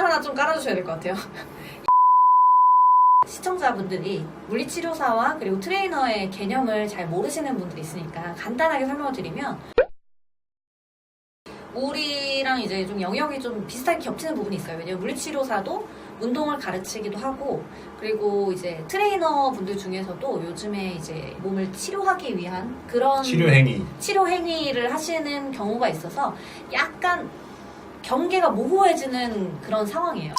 선을 하나 좀 깔아주셔야 될 것 같아요. 시청자분들이 물리치료사와 그리고 트레이너의 개념을 잘 모르시는 분들이 있으니까 간단하게 설명을 드리면 우리랑 이제 좀 영역이 좀 비슷하게 겹치는 부분이 있어요. 왜냐면 물리치료사도 운동을 가르치기도 하고 그리고 이제 트레이너 분들 중에서도 요즘에 이제 몸을 치료하기 위한 그런 치료 행위. 치료 행위를 하시는 경우가 있어서 약간 경계가 모호해지는 그런 상황이에요.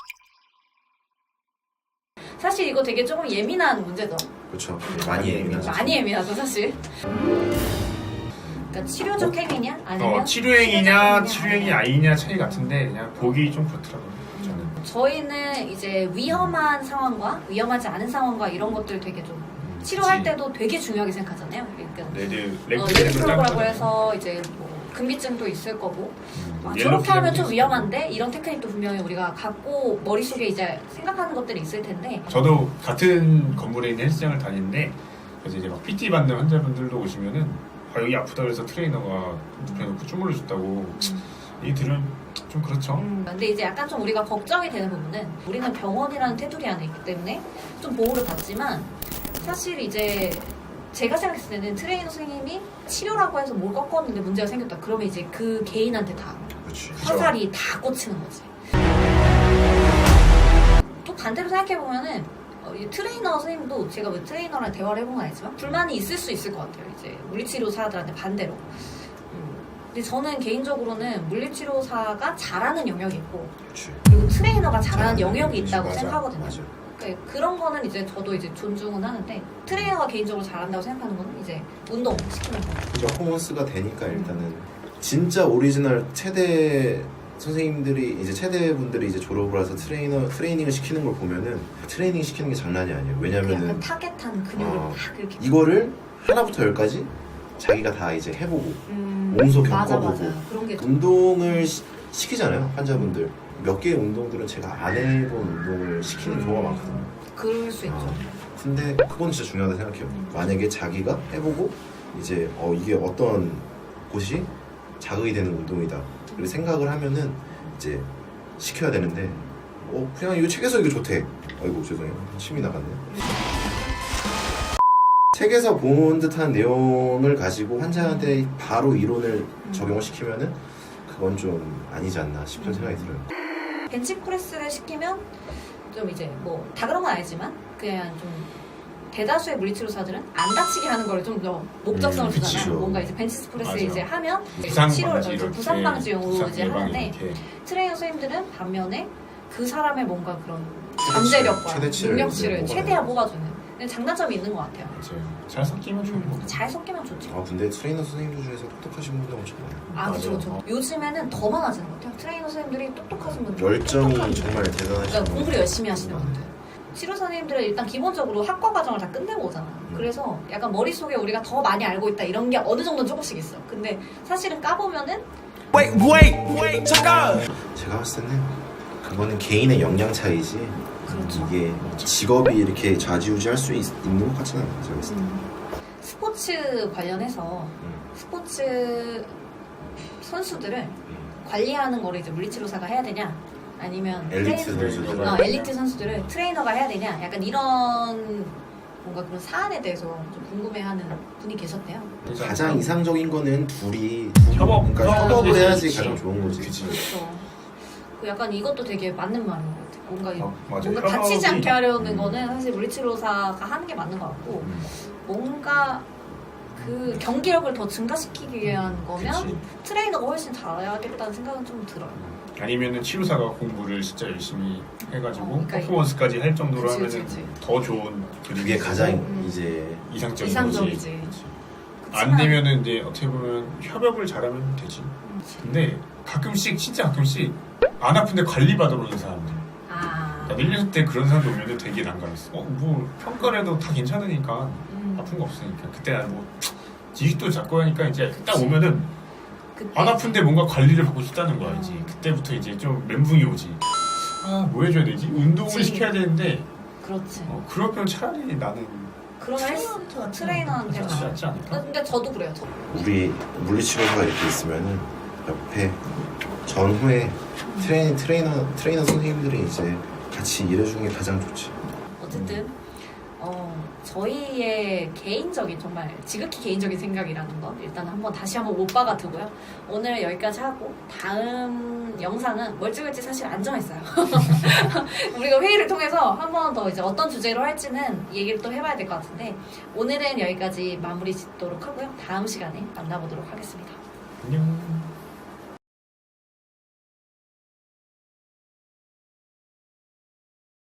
사실 이거 되게 조금 예민한 문제죠. 그렇죠. 많이 예민하죠. 많이 예민하죠, 사실. 그러니까 치료적 행위냐 아니면 어, 치료 행위냐, 치료적 치료 행위 아니냐 차이 같은데 그냥 보기 좀 그렇더라고요. 저는. 저희는 이제 위험한 상황과 위험하지 않은 상황과 이런 것들 되게 좀 치료할 그치. 때도 되게 중요하게 생각하잖아요. 그러니까 어, 레드 레드 레드 프로그라고 해서 이제 뭐 금비증도 있을 거고. 음, 아, 옐로우 저렇게 하면 좀 필름도 위험한데? 이런 테크닉도 분명히 우리가 갖고 머릿속에 이제 생각하는 것들이 있을 텐데. 저도 같은 건물에 있는 헬스장을 다니는데 그래서 이제 막 PT 받는 환자분들도 오시면은 아, 여기 아프다 그래서 트레이너가 눕혀놓고 쭈물러 줬다고. 이 들은 좀 그렇죠. 음, 근데 이제 약간 좀 우리가 걱정이 되는 부분은 우리는 병원이라는 테두리 안에 있기 때문에 좀 보호를 받지만 사실 이제 제가 생각했을 때는 트레이너 선생님이 치료라고 해서 뭘 꺾었는데 문제가 생겼다 그러면 이제 그 개인한테 다. 화살이 다 꽂히는 거지. 또 반대로 생각해 보면은 어, 이 트레이너 선생님도 제가 뭐 트레이너랑 대화를 해본 건 아니지만 불만이 있을 수 있을 것 같아요. 이제 물리치료사들한테 반대로. 음. 근데 저는 개인적으로는 물리치료사가 잘하는 영역이 있고 그렇지. 그리고 트레이너가 잘하는 영역이 있다고 맞아, 생각하거든요. 맞아. 그러니까 그런 거는 이제 저도 이제 존중은 하는데 트레이너가 개인적으로 잘한다고 생각하는 거는 이제 운동 시키는 거. 퍼포먼스가 되니까 일단은 진짜 오리지널 체대 선생님들이 이제 체대 분들이 이제 졸업을 해서 트레이너 트레이닝을 시키는 걸 보면은 트레이닝 시키는 게 장난이 아니에요. 그 왜냐면은 타겟한 근육을 어. 막 이렇게 이거를 하나부터 열까지 자기가 다 이제 해보고 음, 몸소 맞아 겪어보고 맞아 그런 게 좀- 운동을 시, 시키잖아요 환자분들 몇 개의 운동들은 제가 안 해본 운동을 시키는 경우가 많거든요. 그럴 수 있죠. 아, 근데 그건 진짜 중요하다 생각해요. 음. 만약에 자기가 해보고 이제 어 이게 어떤 곳이 자극이 되는 운동이다. 그리고 생각을 하면은 이제 시켜야 되는데 어 그냥 이거 책에서 이거 좋대. 아이고 죄송해요. 침이 나갔네. 책에서 본 듯한 내용을 가지고 환자한테 바로 이론을 적용을 시키면은 그건 좀 아니지 않나 싶은 생각이 들어요 벤치 프레스를 시키면 좀 이제 뭐 다 그런 건 아니지만 그냥 좀 대다수의 물리치료사들은 안 다치게 하는 걸 좀 더 목적성을 음, 주잖아요. 그치죠. 뭔가 이제 벤치프레스 맞아. 이제 하면 부상 치료 방지 어, 이렇게 부상 방지용으로 부상 이제 예방 하는데 이렇게. 트레이너 선생님들은 반면에 그 사람의 뭔가 그런 잠재력과 최대치를 능력치를 이제 최대한 뽑아주는 장단점이 있는 것 같아요. 맞아요. 잘 섞이면 좋은 거. 잘 섞이면 좋죠. 아 근데 트레이너 선생님들 중에서 똑똑하신 분들 엄청 많아요 아 그렇죠. 그렇죠. 요즘에는 더 많아지는 것 같아요. 트레이너 선생님들이 똑똑하신 분들 열정이 똑똑한 정말 대단하신 그러니까 공부를 열심히 하시는 분들. 치료 선생님들은 일단 기본적으로 학과 과정을 다 끝내고 오잖아. 그래서 약간 머릿속에 우리가 더 많이 알고 있다 이런 게 어느 정도 는 조금씩 있어. 근데 사실은 까보면은 Wait, wait, wait, out. 제가 봤을 때는 그거는 개인의 역량 차이지 그렇죠. 이게 직업이 이렇게 좌지우지할 수 있, 는것 같지는 않아요 제가 봤을 때 음, 스포츠 관련해서 음. 스포츠 선수들을 관리하는 거를 이제 물리치료사가 해야 되냐 아니면 엘리트 트레인- 선수들. 어, 엘리트 선수들을 트레이너가 해야 되냐 약간 이런 뭔가 그런 사안에 대해서 좀 궁금해하는 분이 계셨대요. 가장 이상적인 거는 둘이 협업. 그러니까 협업을 협업을 해야지 해야지. 가장 좋은 거지 그치. 그렇죠. 그 약간 이것도 되게 맞는 말인 것 같아요. 뭔가 어, 맞아요. 뭔가 다치지 않게 하려는 음. 거는 사실 물리치료사가 하는 게 맞는 것 같고 음. 뭔가 그 경기력을 더 증가시키기 위한 거면 그치. 트레이너가 훨씬 잘해야겠다는 생각은 좀 들어요. 아니면은 치료사가 공부를 진짜 열심히 해가지고 어, 그러니까 퍼포먼스까지 할 정도로 그치, 하면은 그치, 더 좋은 그게 가장 음. 이제 이상적인 이상적이지. 거지. 안 되면은 이제 어떻게 보면 협업을 잘하면 되지. 음. 근데 가끔씩 진짜 가끔씩 안 아픈데 관리 받으러 오는 사람들. 아, 나 1년 때 그런 사람들 오면은 되게 난감했어. 어, 뭐 평가를 해도 다 괜찮으니까 음, 아픈 거 없으니까. 그때 난뭐 지식도 잡고 하니까 이제 딱 그치. 오면은 그때 안 아픈데 뭔가 관리를 받고 싶다는 거야 이제. 음. 그때부터 이제 좀 멘붕이 오지. 아, 뭐 해줘야 되지? 운동을 그치. 시켜야 되는데 그렇지. 어, 그럴 거면 차라리 나는 그러면 헬스 트레이너한테 가요. 않지 않을까? 근데 저도 그래요. 저. 우리 물리치료사가 이렇게 있으면은 옆에 전후에 트레인 트레이너 트레이너 선생님들이 이제 같이 일해주는 게 가장 좋지. 어쨌든 어, 저희의 개인적인 정말 지극히 개인적인 생각이라는 건 일단 한번 다시 한번 못 박아 두고요. 오늘 여기까지 하고 다음 영상은 멀찌멀찌 사실 안 정했어요. 우리가 회의를 통해서 한 번 더 이제 어떤 주제로 할지는 얘기를 또 해봐야 될 것 같은데 오늘은 여기까지 마무리 짓도록 하고요. 다음 시간에 만나보도록 하겠습니다. 안녕.